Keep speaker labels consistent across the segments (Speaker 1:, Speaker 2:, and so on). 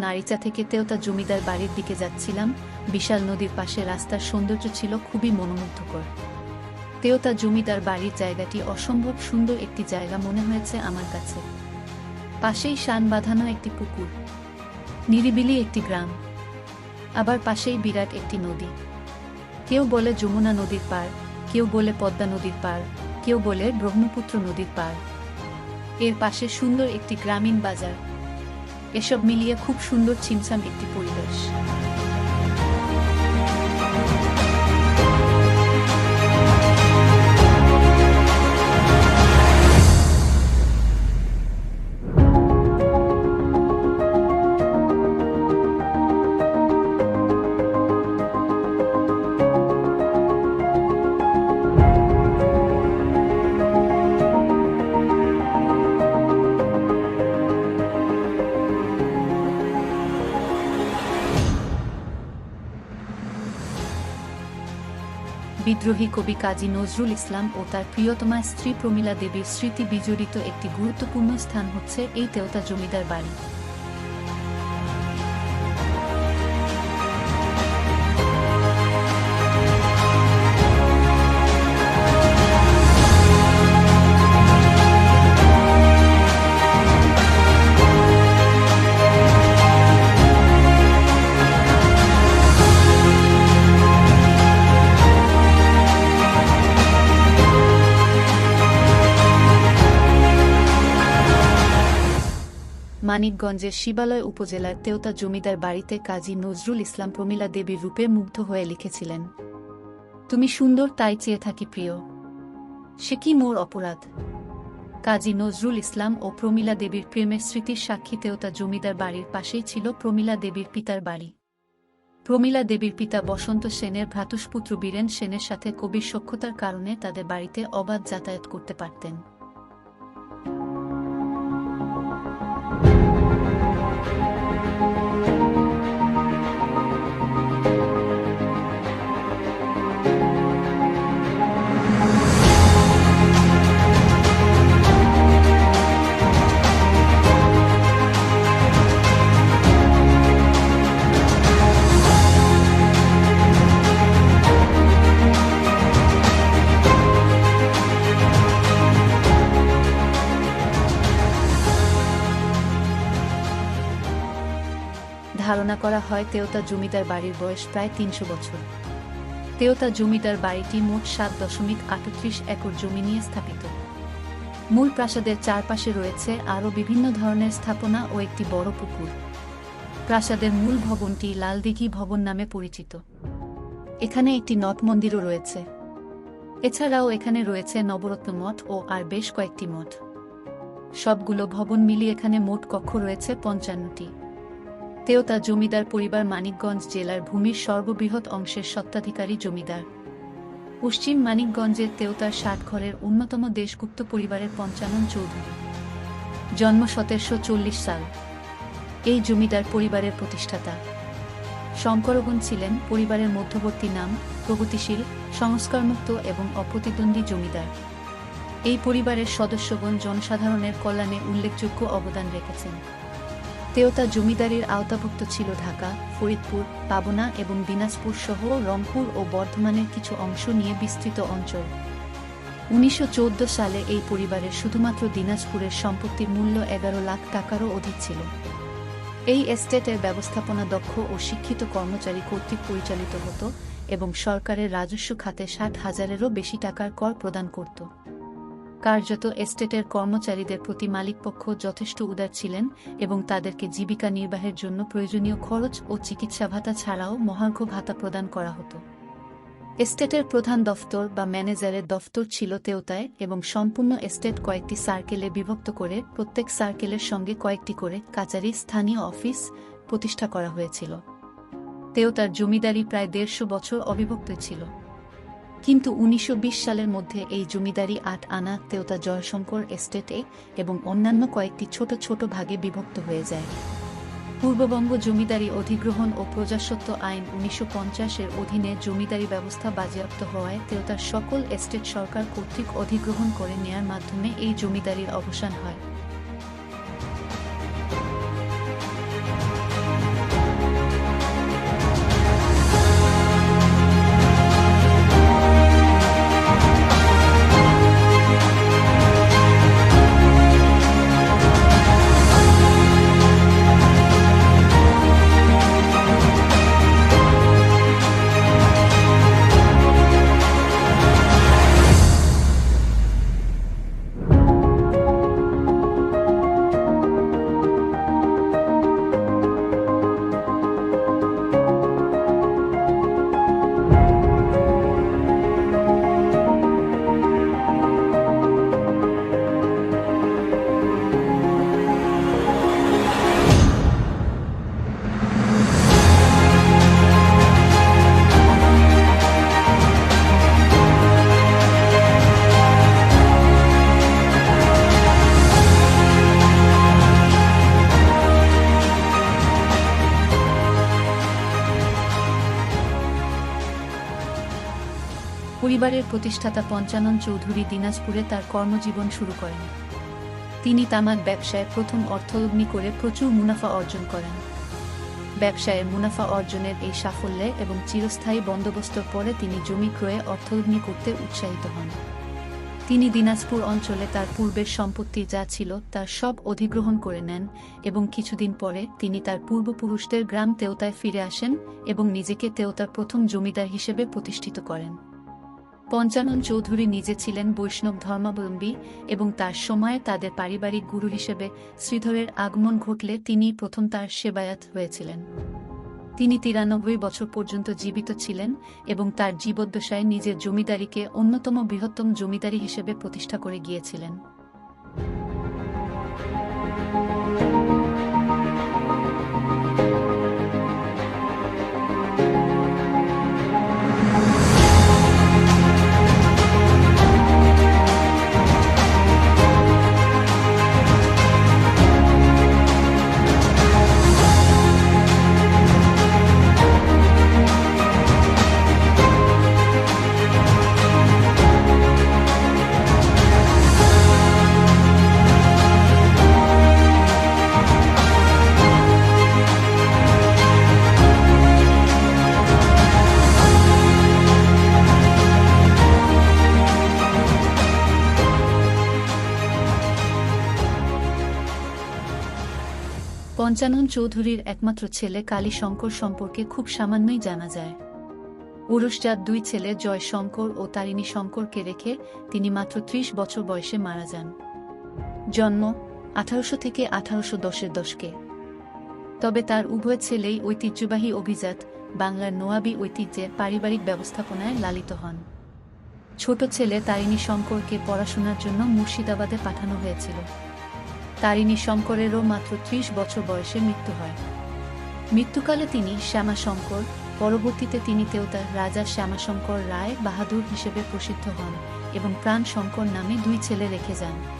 Speaker 1: যখন আরিচা থেকে তেওতা জমিদার বাড়ির দিকে যাচ্ছিলাম। বিশাল নদীর পাশে রাস্তার সৌন্দর্য ছিল খুবই মনোমুগ্ধকর। তেওতা জমিদার বাড়ির জায়গাটি অসম্ভব সুন্দর একটি জায়গা মনে হয়েছে আমার কাছে। পাশেই শান বাঁধানো একটি পুকুর, নিরিবিলি একটি গ্রাম, আবার পাশেই বিরাট একটি নদী। কেউ বলে যমুনা নদীর পার, কেউ বলে পদ্মা নদীর পার, কেউ বলে ব্রহ্মপুত্র নদীর পার। এর পাশে সুন্দর একটি গ্রামীণ বাজার এসব মিলিয়ে খুব সুন্দর ছিমছাম একটি পরিবেশ। বিদ্রোহী কবি কাজী নজরুল ইসলাম ও তার প্রিয়তমা স্ত্রী প্রমীলা দেবীর স্মৃতি বিজড়িত একটি গুরুত্বপূর্ণ স্থান হচ্ছে এই তেওতা জমিদার বাড়ি। মানিকগঞ্জের শিবালয় উপজেলার তেওতা জমিদার বাড়িতে কাজী নজরুল ইসলাম প্রমীলা দেবীর রূপে মুগ্ধ হয়ে লিখেছিলেন, তুমি সুন্দর, তাই চেয়ে থাকি প্রিয়। সে কি মোর অপরাধ? কাজী নজরুল ইসলাম ও প্রমীলা দেবীর প্রেমের স্মৃতির সাক্ষী তেওতা জমিদার বাড়ির পাশেই ছিল প্রমীলা দেবীর পিতার বাড়ি। প্রমীলা দেবীর পিতা বসন্ত সেনের ভ্রাতুষ্পুত্র বীরেন সেনের সাথে কবির সক্ষতার কারণে তাদের বাড়িতে অবাধ যাতায়াত করতে পারতেন। হয় তেওতা জমিদার বাড়ির বয়স প্রায় তিনশো বছর। তেওতা জমিদার বাড়িটি মোট সাত দশমিক আটত্রিশ একর জমি নিয়ে স্থাপিত। মূল প্রাসাদের চারপাশে রয়েছে আরও বিভিন্ন ধরনের স্থাপনা ও একটি বড় পুকুর। প্রাসাদের মূল ভবনটি লালদিঘি ভবন নামে পরিচিত। এখানে একটি নট মন্দিরও রয়েছে। এছাড়াও এখানে রয়েছে নবরত্ন মঠ ও আর বেশ কয়েকটি মঠ। সবগুলো ভবন মিলিয়ে এখানে মোট কক্ষ রয়েছে পঞ্চান্নটি। তেওতা জমিদার পরিবার মানিকগঞ্জ জেলার ভূমির সর্ববৃহৎ অংশের স্বত্বাধিকারী জমিদার। পশ্চিম মানিকগঞ্জের তেওতার ষাটঘরের অন্যতম দেশগুপ্ত পরিবারের পঞ্চানন চৌধুরী। জন্ম সতেরোশো চল্লিশ সাল। এই জমিদার পরিবারের প্রতিষ্ঠাতা। শঙ্করগণ ছিলেন পরিবারের মধ্যবর্তী নাম, প্রগতিশীল, সংস্কারমুক্ত এবং অপ্রতিদ্বন্দ্বী জমিদার। এই পরিবারের সদস্যগণ জনসাধারণের কল্যাণে উল্লেখযোগ্য অবদান রেখেছেন। তেওতা জমিদারির আওতাভুক্ত ছিল ঢাকা, ফরিদপুর, পাবনা এবং দিনাজপুর সহ রংপুর ও বর্ধমানের কিছু অংশ নিয়ে বিস্তৃত অঞ্চল। উনিশশো চৌদ্দ সালে এই পরিবারের শুধুমাত্র দিনাজপুরের সম্পত্তির মূল্য এগারো লাখ টাকারও অধিক ছিল। এই এস্টেটের ব্যবস্থাপনা দক্ষ ও শিক্ষিত কর্মচারী কর্তৃক পরিচালিত হতো এবং সরকারের রাজস্ব খাতে ষাট হাজারেরও বেশি টাকার কর প্রদান করত। কার্যত এস্টেটের কর্মচারীদের প্রতি মালিকপক্ষ যথেষ্ট উদার ছিলেন এবং তাদেরকে জীবিকা নির্বাহের জন্য প্রয়োজনীয় খরচ ও চিকিৎসা ভাতা ছাড়াও মহার্ঘ ভাতা প্রদান করা হতো। এস্টেটের প্রধান দফতর বা ম্যানেজারের দফতর ছিল তেওতায় এবং সম্পূর্ণ এস্টেট কয়েকটি সার্কেলে বিভক্ত করে প্রত্যেক সার্কেলের সঙ্গে কয়েকটি করে কাচারি স্থানীয় অফিস প্রতিষ্ঠা করা হয়েছিল। তেওতার জমিদারি প্রায় দেড়শো বছর অবিভক্ত ছিল। কিন্তু উনিশশো বিশ সালের মধ্যে এই জমিদারি আট আনা তেওতা জয়শঙ্কর এস্টেটে এবং অন্যান্য কয়েকটি ছোট ছোট ভাগে বিভক্ত হয়ে যায়। পূর্ববঙ্গ জমিদারি অধিগ্রহণ ও প্রজাস্বত্ব আইন উনিশশো এর অধীনে জমিদারি ব্যবস্থা বাজেয়াপ্ত হওয়ায় তেওতার সকল এস্টেট সরকার কর্তৃক অধিগ্রহণ করে নেয়ার মাধ্যমে এই জমিদারির অবসান হয়। পরিবারের প্রতিষ্ঠাতা পঞ্চানন চৌধুরী দিনাজপুরে তার কর্মজীবন শুরু করেন। তিনি তামাক ব্যবসায় প্রথম অর্থলগ্নি করে প্রচুর মুনাফা অর্জন করেন। ব্যবসায়ে মুনাফা অর্জনের এই সাফল্যে এবং চিরস্থায়ী বন্দোবস্তর পরে তিনি জমি ক্রয়ে অর্থলগ্নি করতে উৎসাহিত হন। তিনি দিনাজপুর অঞ্চলে তার পূর্বের সম্পত্তি যা ছিল তার সব অধিগ্রহণ করে নেন এবং কিছুদিন পরে তিনি তার পূর্বপুরুষদের গ্রাম তেওতায় ফিরে আসেন এবং নিজেকে তেওতার প্রথম জমিদার হিসেবে প্রতিষ্ঠিত করেন। পঞ্চানন চৌধুরী নিজে ছিলেন বৈষ্ণব ধর্মাবলম্বী এবং তার সময়ে তাদের পারিবারিক গুরু হিসেবে শ্রীধরের আগমন ঘটলে তিনি প্রথম তার সেবায়াত হয়েছিলেন। তিনি তিরানব্বই বছর পর্যন্ত জীবিত ছিলেন এবং তার জীবদ্দশায় নিজের জমিদারিকে অন্যতম বৃহত্তম জমিদারি হিসেবে প্রতিষ্ঠা করে গিয়েছিলেন। পঞ্চানন চৌধুরীর একমাত্র ছেলে কালী শঙ্কর সম্পর্কে খুব সামান্যই জানা যায়। উরুষজাত দুই ছেলে জয় শঙ্কর ও তারিণী শঙ্করকে রেখে তিনি মাত্র ত্রিশ বছর বয়সে মারা যান। জন্ম আঠারোশো থেকে আঠারোশো দশের দশকে। তবে তার উভয় ছেলেই ঐতিহ্যবাহী অভিজাত বাংলার নোয়াবি ঐতিহ্যে পারিবারিক ব্যবস্থাপনায় লালিত হন। ছোট ছেলে তারিণী শঙ্করকে পড়াশোনার জন্য মুর্শিদাবাদে পাঠানো হয়েছিল। তারিণী শঙ্করেরও মাত্র ত্রিশ বছর বয়সে মৃত্যু হয়। মৃত্যুকালে তিনি শ্যামাশঙ্কর, পরবর্তীতে তিনি তেওতার রাজা শ্যামাশঙ্কর রায় বাহাদুর হিসেবে প্রসিদ্ধ হন এবং প্রাণ শঙ্কর নামে দুই ছেলে রেখে যান।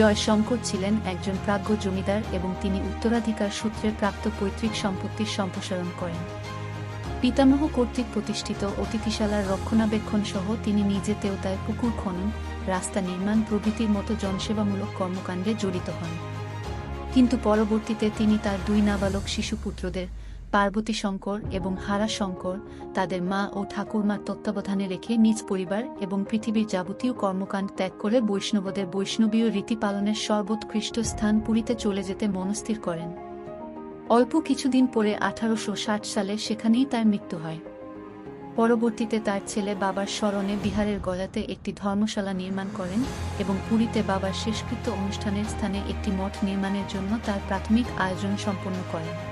Speaker 1: জয়শঙ্কর ছিলেন একজন প্রাজ্ঞ জমিদার এবং তিনি উত্তরাধিকার সূত্রে প্রাপ্ত পৈতৃক সম্পত্তির সম্প্রসারণ করেন। পিতামহ কর্তৃক প্রতিষ্ঠিত অতিথিশালার রক্ষণাবেক্ষণ সহ তিনি নিজে তেওতায় পুকুর খনন, রাস্তা নির্মাণ প্রভৃতির মতো জনসেবামূলক কর্মকাণ্ডে জড়িত হন। কিন্তু পরবর্তীতে তিনি তার দুই নাবালক শিশুপুত্রদের পার্বতী শঙ্কর এবং হারা শঙ্কর তাদের মা ও ঠাকুরমার তত্ত্বাবধানে রেখে নিজ পরিবার এবং পৃথিবীর যাবতীয় কর্মকাণ্ড ত্যাগ করে বৈষ্ণবদের বৈষ্ণবীয় রীতি পালনের সর্বোৎকৃষ্ট স্থান পুরীতে চলে যেতে মনস্থির করেন। অল্প কিছুদিন পরে আঠারোশো ষাট সালে সেখানেই তার মৃত্যু হয়। পরবর্তীতে তার ছেলে বাবার স্মরণে বিহারের গলাতে একটি ধর্মশালা নির্মাণ করেন এবং পুরীতে বাবার শেষকৃত্য অনুষ্ঠানের স্থানে একটি মঠ নির্মাণের জন্য তার প্রাথমিক আয়োজন সম্পন্ন করেন।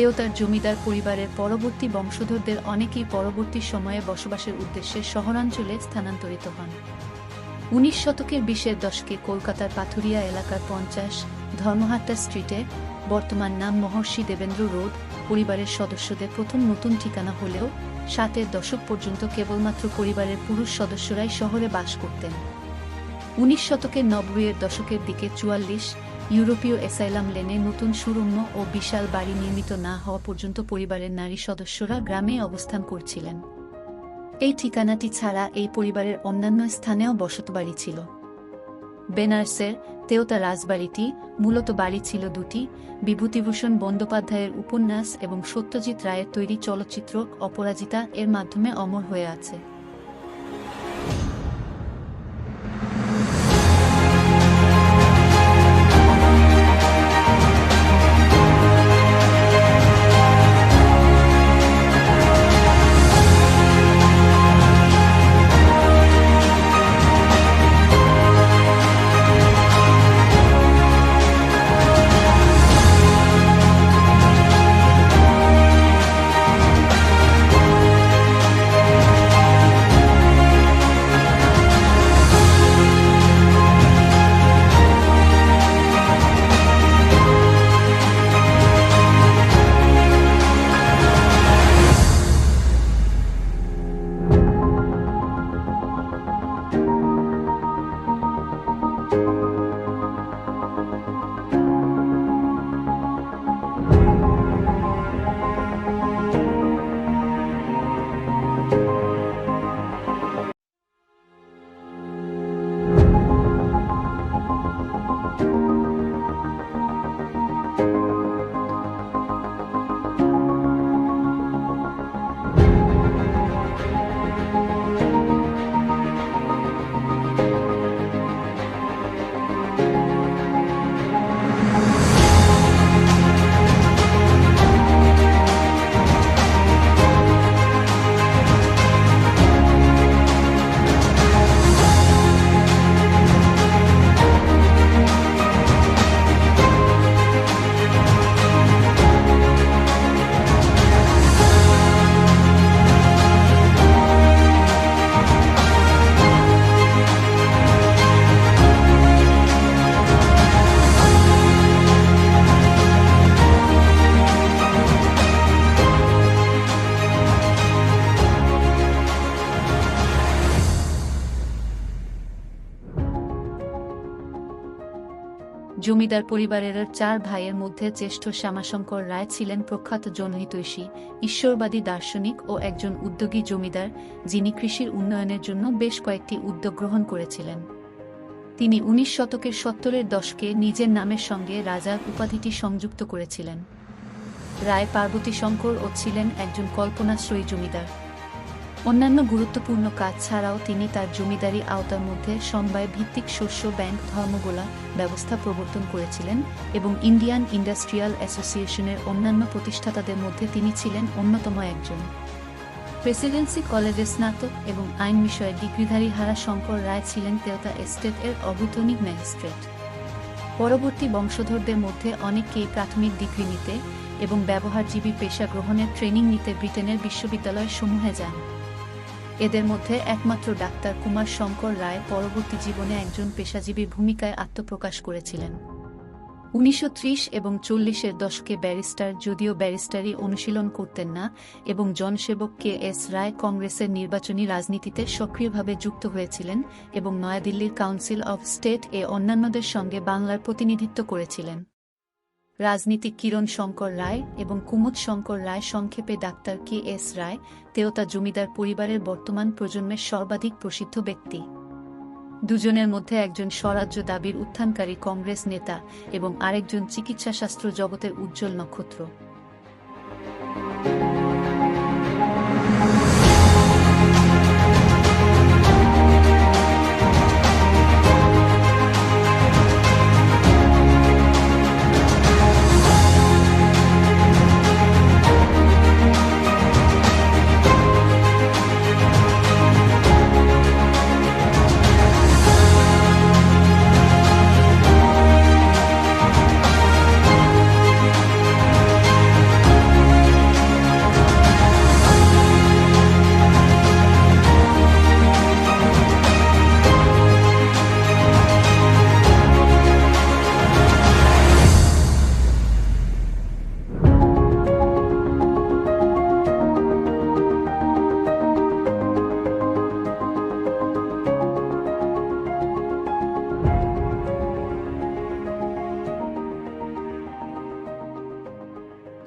Speaker 1: তেও তার জমিদার পরিবারের পরবর্তী বংশধরদের অনেকেই পরবর্তী সময়ে বসবাসের উদ্দেশ্যে শহরাঞ্চলে স্থানান্তরিত হন। উনিশ শতকের বিশের দশকে কলকাতার পাথুরিয়া এলাকার পঞ্চাশ ধর্মহাট্টা স্ট্রিটে বর্তমান নাম মহর্ষি দেবেন্দ্র রোড পরিবারের সদস্যদের প্রথম নতুন ঠিকানা হলেও সাতের দশক পর্যন্ত কেবলমাত্র পরিবারের পুরুষ সদস্যরাই শহরে বাস করতেন। উনিশ শতকের নব্বইয়ের দশকের দিকে চুয়াল্লিশ ইউরোপীয় এসাইলাম লেনে নতুন সুরম্য ও বিশাল বাড়ি নির্মিত না হওয়া পর্যন্ত পরিবারের নারী সদস্যরা গ্রামে অবস্থান করছিলেন। এই ঠিকানাটি ছাড়া এই পরিবারের অন্যান্য স্থানেও বসতবাড়ি ছিল। বেনারসের তেওতা রাজবাড়িটি মূলত বাড়ি ছিল দুটি, বিভূতিভূষণ বন্দ্যোপাধ্যায়ের উপন্যাস এবং সত্যজিৎ রায়ের তৈরি চলচ্চিত্র অপরাজিতা এর মাধ্যমে অমর হয়ে আছে। জমিদার পরিবারের চার ভাইয়ের মধ্যে জ্যেষ্ঠ শ্যামাশঙ্কর রায় ছিলেন প্রখ্যাত জনহিতৈষী, ঈশ্বরবাদী দার্শনিক ও একজন উদ্যোগী জমিদার, যিনি কৃষির উন্নয়নের জন্য বেশ কয়েকটি উদ্যোগ গ্রহণ করেছিলেন। তিনি উনিশ শতকের সত্তরের দশকে নিজের নামের সঙ্গে রাজার উপাধিটি সংযুক্ত করেছিলেন। রায় পার্বতী শঙ্কর ও ছিলেন একজন কল্পনাশ্রয়ী জমিদার। অন্যান্য গুরুত্বপূর্ণ কাজ ছাড়াও তিনি তার জমিদারি আওতার মধ্যে সমবায় ভিত্তিক শস্য ব্যাংক ধর্মগোলা ব্যবস্থা প্রবর্তন করেছিলেন এবং ইন্ডিয়ান ইন্ডাস্ট্রিয়াল অ্যাসোসিয়েশনের অন্যান্য প্রতিষ্ঠাতাদের মধ্যে তিনি ছিলেন অন্যতম একজন। প্রেসিডেন্সি কলেজে স্নাতক এবং আইন বিষয়ে ডিগ্রিধারী হারা শঙ্কর রায় ছিলেন তেওতা এস্টেট এর অবৈতনিক ম্যাজিস্ট্রেট। পরবর্তী বংশধরদের মধ্যে অনেককেই প্রাথমিক ডিগ্রি নিতে এবং ব্যবহারজীবী পেশা গ্রহণের ট্রেনিং নিতে ব্রিটেনের বিশ্ববিদ্যালয় সমূহে যান। এদের মধ্যে একমাত্র ডাক্তার কুমার শঙ্কর রায় পরবর্তী জীবনে একজন পেশাজীবী ভূমিকায় আত্মপ্রকাশ করেছিলেন। উনিশশো ত্রিশ এবং চল্লিশের দশকে ব্যারিস্টার যদিও ব্যারিস্টারি অনুশীলন করতেন না এবং জনসেবক কে এস রায় কংগ্রেসের নির্বাচনী রাজনীতিতে সক্রিয়ভাবে যুক্ত হয়েছিলেন এবং নয়াদিল্লির কাউন্সিল অব স্টেট এ অন্যান্যদের সঙ্গে বাংলার প্রতিনিধিত্ব করেছিলেন। রাজনীতিক কিরণ শঙ্কর রায় এবং কুমুদ শঙ্কর রায় সংক্ষেপে ডাক্তার কে এস রায় তেওতা জমিদার পরিবারের বর্তমান প্রজন্মের সর্বাধিক প্রসিদ্ধ ব্যক্তি। দুজনের মধ্যে একজন স্বরাজ্য দাবির উত্থানকারী কংগ্রেস নেতা এবং আরেকজন চিকিৎসাশাস্ত্র জগতের উজ্জ্বল নক্ষত্র।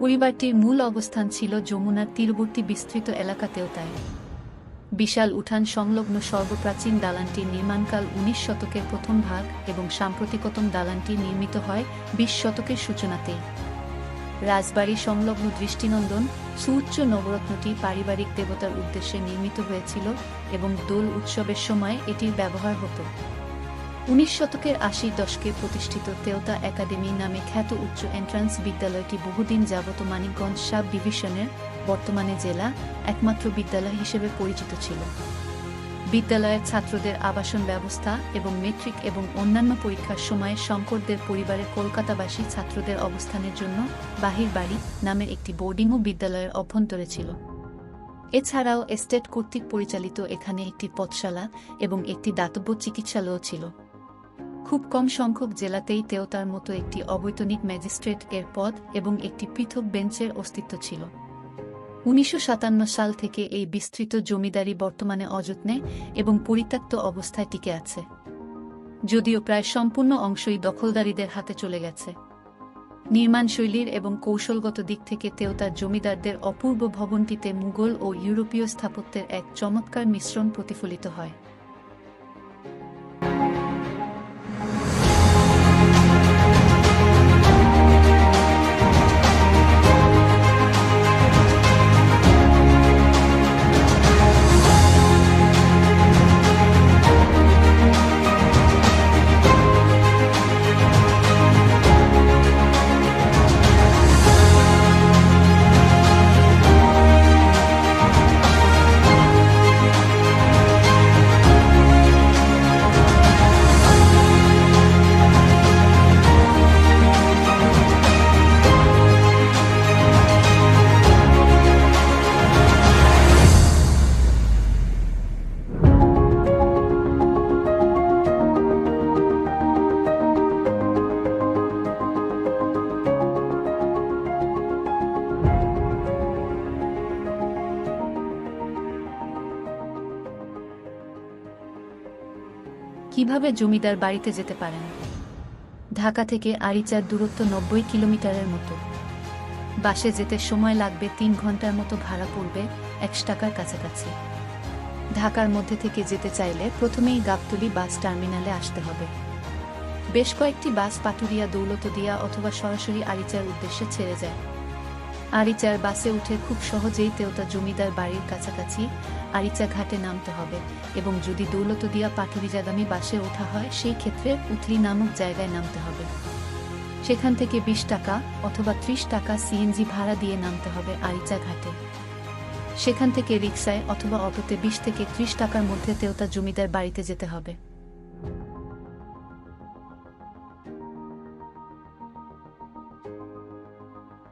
Speaker 1: পরিবারটির মূল অবস্থান ছিল যমুনার তীরবর্তী বিস্তৃত এলাকাতেও তাই। বিশাল উঠান সংলগ্ন সর্বপ্রাচীন দালানটি নির্মাণকাল উনিশ শতকের প্রথম ভাগ এবং সাম্প্রতিকতম দালানটি নির্মিত হয় বিশ শতকের সূচনাতেই। রাজবাড়ি সংলগ্ন দৃষ্টিনন্দন সুউচ্চ নবরত্নটি পারিবারিক দেবতার উদ্দেশ্যে নির্মিত হয়েছিল এবং দোল উৎসবের সময় এটির ব্যবহার হতো। উনিশ শতকের আশির দশকে প্রতিষ্ঠিত তেওতা একাডেমি নামে খ্যাত উচ্চ এন্ট্রান্স বিদ্যালয়টি বহুদিন যাবত মানিকগঞ্জ সাব ডিভিশনের বর্তমানে জেলা একমাত্র বিদ্যালয় হিসেবে পরিচিত ছিল। বিদ্যালয়ের ছাত্রদের আবাসন ব্যবস্থা এবং মেট্রিক এবং অন্যান্য পরীক্ষার সময়ে শঙ্করদের পরিবারের কলকাতাবাসী ছাত্রদের অবস্থানের জন্য বাহির বাড়ি নামের একটি বোর্ডিংও বিদ্যালয়ের অভ্যন্তরে ছিল। এছাড়াও এস্টেট কর্তৃক পরিচালিত এখানে একটি পথশালা এবং একটি দাতব্য চিকিৎসালয় ছিল। খুব কম সংখ্যক জেলাতেই তেওতার মতো একটি অবৈতনিক ম্যাজিস্ট্রেট এর পদ এবং একটি পৃথক বেঞ্চের অস্তিত্ব ছিল। উনিশশো সাতান্ন সাল থেকে এই বিস্তৃত জমিদারি বর্তমানে অযত্নে এবং পরিত্যক্ত অবস্থায় টিকে আছে। যদিও প্রায় সম্পূর্ণ অংশই দখলদারীদের হাতে চলে গেছে। নির্মাণশৈলীর এবং কৌশলগত দিক থেকে তেওতার জমিদারদের অপূর্ব ভবনটিতে মুঘল ও ইউরোপীয় স্থাপত্যের এক চমৎকার মিশ্রণ প্রতিফলিত হয়। কীভাবে জমিদার বাড়িতে যেতে পারেন? ঢাকা থেকে আরিচার দূরত্ব নব্বই কিলোমিটারের মতো। বাসে যেতে সময় লাগবে তিন ঘণ্টার মতো ভাড়া পড়বে একশো টাকার কাছাকাছি। ঢাকার মধ্যে থেকে যেতে চাইলে প্রথমেই গাবতলী বাস টার্মিনালে আসতে হবে। বেশ কয়েকটি বাস পাটুরিয়া দৌলতদিয়া অথবা সরাসরি আরিচার উদ্দেশ্যে ছেড়ে যায়। আরিচার বাসে উঠে খুব সহজেই তেওতা জমিদার বাড়ির কাছাকাছি আরিচা ঘাটে নামতে হবে এবং যদি দৌলতদিয়া পাটুরিজাগামী বাসে ওঠা হয়, সেই ক্ষেত্রে উথলি নামক জায়গায় নামতে হবে। সেখান থেকে বিশ টাকা অথবা ত্রিশ টাকা সিএনজি ভাড়া দিয়ে নামতে হবে আরিচা ঘাটে। সেখান থেকে রিক্সায় অথবা অটোতে বিশ থেকে ত্রিশ টাকার মধ্যে তেওতা জমিদার বাড়িতে যেতে হবে।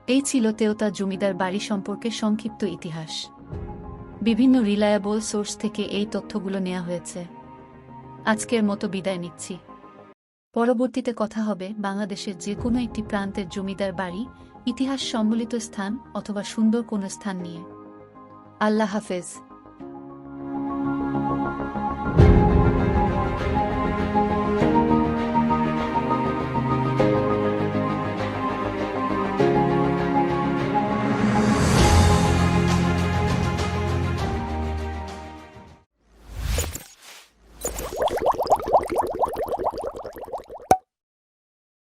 Speaker 1: এই ছিল তেওতা জমিদার বাড়ি সম্পর্কে সংক্ষিপ্ত ইতিহাস। বিভিন্ন রিলায়েবল সোর্স থেকে এই তথ্যগুলো নেওয়া হয়েছে। আজকের মতো বিদায় নিচ্ছি। পরবর্তীতে কথা হবে বাংলাদেশের যে কোনো একটি প্রান্তের জমিদার বাড়ি, ইতিহাস সম্বলিত স্থান অথবা সুন্দর কোনো স্থান নিয়ে। আল্লাহ হাফেজ।